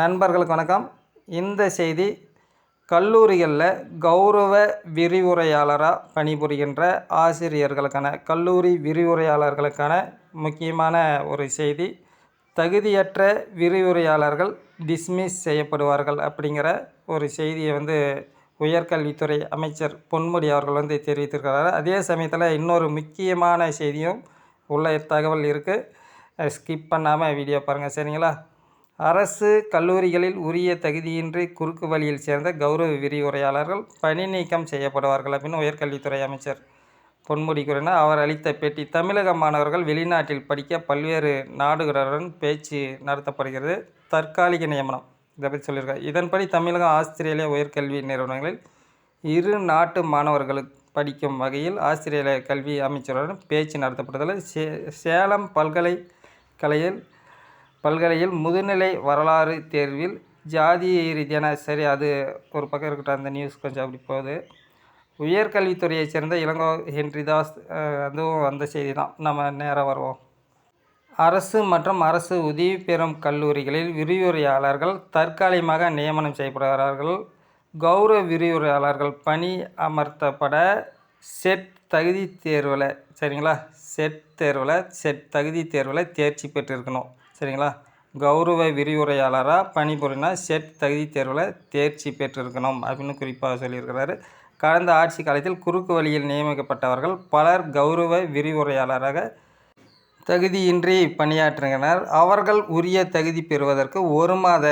நண்பர்களுக்கு வணக்கம். இந்த செய்தி கல்லூரிகளில் கௌரவ விரிவுரையாளராக பணிபுரிகின்ற ஆசிரியர்களுக்கான கல்லூரி விரிவுரையாளர்களுக்கான முக்கியமான ஒரு செய்தி தகுதியற்ற விரிவுரையாளர்கள் டிஸ்மிஸ் செய்யப்படுவார்கள் அப்படிங்கிற ஒரு செய்தியை வந்து உயர்கல்வித்துறை அமைச்சர் பொன்முடி அவர்கள் வந்து தெரிவித்திருக்கிறார். அதே சமயத்தில் இன்னொரு முக்கியமான செய்தியும் உள்ள தகவல் இருக்குது ஸ்கிப் பண்ணாமல் வீடியோ பாருங்கள் சரிங்களா? அரசு கல்லூரிகளில் உரிய தகுதியின்றி குறுக்கு வழியில் சேர்ந்த கௌரவ விரிவுரையாளர்கள் பணி நீக்கம் செய்யப்படுவார்கள் அப்படின்னு உயர்கல்வித்துறை அமைச்சர் பொன்முடி கூறினார். அவர் அளித்த பேட்டி தமிழக மாணவர்கள் வெளிநாட்டில் படிக்க பல்வேறு நாடுகளுடன் பேச்சு நடத்தப்படுகிறது. தற்காலிக நியமனம். இதை பற்றி சொல்லியிருக்காரு. இதன்படி தமிழகம் ஆஸ்திரேலிய உயர்கல்வி நிறுவனங்களில் இரு நாட்டு மாணவர்களுக்கு படிக்கும் வகையில் ஆஸ்திரேலிய கல்வி அமைச்சருடன் பேச்சு நடத்தப்பட்டதில் சே சேலம் பல்கலைக்கலையில் பல்கலையில் முதுநிலை வரலாறு தேர்வில் ஜாதி ரீதியான சரி அது ஒரு பக்கம் இருக்கட்டும் அந்த நியூஸ் கொஞ்சம் அப்படி போகுது. உயர்கல்வித்துறையைச் சேர்ந்த இளங்கோ ஹென்ரிதாஸ் அதுவும் அந்த செய்தி தான். நம்ம நேராக வருவோம். அரசு மற்றும் அரசு உதவி பெறும் கல்லூரிகளில் விரிவுரையாளர்கள் தற்காலிகமாக நியமனம் செய்யப்படுகிறார்கள். கௌரவ விரிவுரையாளர்கள் பணி அமர்த்தப்பட செட் தகுதி தேர்வில் சரிங்களா? செட் தேர்வில் செட் தகுதி தேர்வில் தேர்ச்சி பெற்றிருக்கணும். சரிங்களா? கௌரவ விரிவுரையாளராக பணிபுரினா செட் தகுதி தேர்வில் தேர்ச்சி பெற்றிருக்கணும் அப்படின்னு குறிப்பாக சொல்லியிருக்கிறாரு. கடந்த ஆட்சி காலத்தில் குறுக்கு வழியில் நியமிக்கப்பட்டவர்கள் பலர் கௌரவ விரிவுரையாளராக தகுதியின்றி பணியாற்றுகின்றனர் அவர்கள் உரிய தகுதி பெறுவதற்கு ஒரு மாத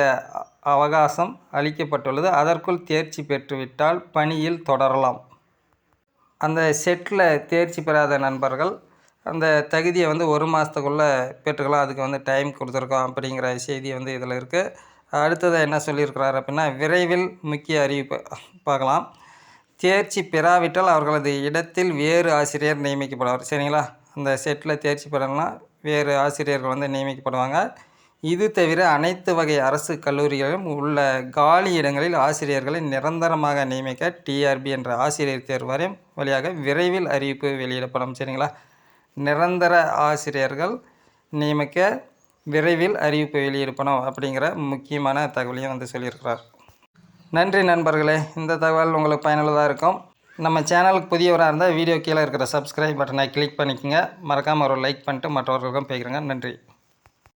அவகாசம் அளிக்கப்பட்டுள்ளது. அதற்குள் தேர்ச்சி பெற்றுவிட்டால் பணியில் தொடரலாம். அந்த செட்டில் தேர்ச்சி பெறாத நண்பர்கள் அந்த தகுதியை வந்து ஒரு மாதத்துக்குள்ளே பெற்றுக்கலாம். அதுக்கு வந்து டைம் கொடுத்துருக்கோம் அப்படிங்கிற செய்தி வந்து இதில் இருக்குது அடுத்ததாக என்ன சொல்லியிருக்கிறார் அப்படின்னா விரைவில் முக்கிய அறிவிப்பு பார்க்கலாம். தேர்ச்சி பெறாவிட்டால் அவர்களது இடத்தில் வேறு ஆசிரியர் நியமிக்கப்படுவார். சரிங்களா? அந்த செட்டில் தேர்ச்சி பெறலாம் வேறு ஆசிரியர்கள் வந்து நியமிக்கப்படுவாங்க. இது தவிர அனைத்து வகை அரசு கல்லூரிகளிலும் உள்ள காலி இடங்களில் ஆசிரியர்களை நிரந்தரமாக நியமிக்க டிஆர்பி என்ற ஆசிரியர் தேர்வாரியம் வழியாக விரைவில் அறிவிப்பு வெளியிடப்படும். சரிங்களா? நிரந்தர ஆசிரியர்கள் நியமிக்க விரைவில் அறிவிப்பு வெளியிடப்படும் அப்படிங்கிற முக்கியமான தகவலையும் வந்து சொல்லியிருக்கிறார். நன்றி நண்பர்களே. இந்த தகவல் உங்களுக்கு பயனுள்ளதாக இருக்கும். நம்ம சேனலுக்கு புதியவராக இருந்தால் வீடியோ கீழே இருக்கிற சப்ஸ்கிரைப் பட்டனை கிளிக் பண்ணிக்கோங்க. மறக்காமல் ஒரு லைக் பண்ணிட்டு மற்றவர்களுக்கும் பேசுகிறேங்க நன்றி.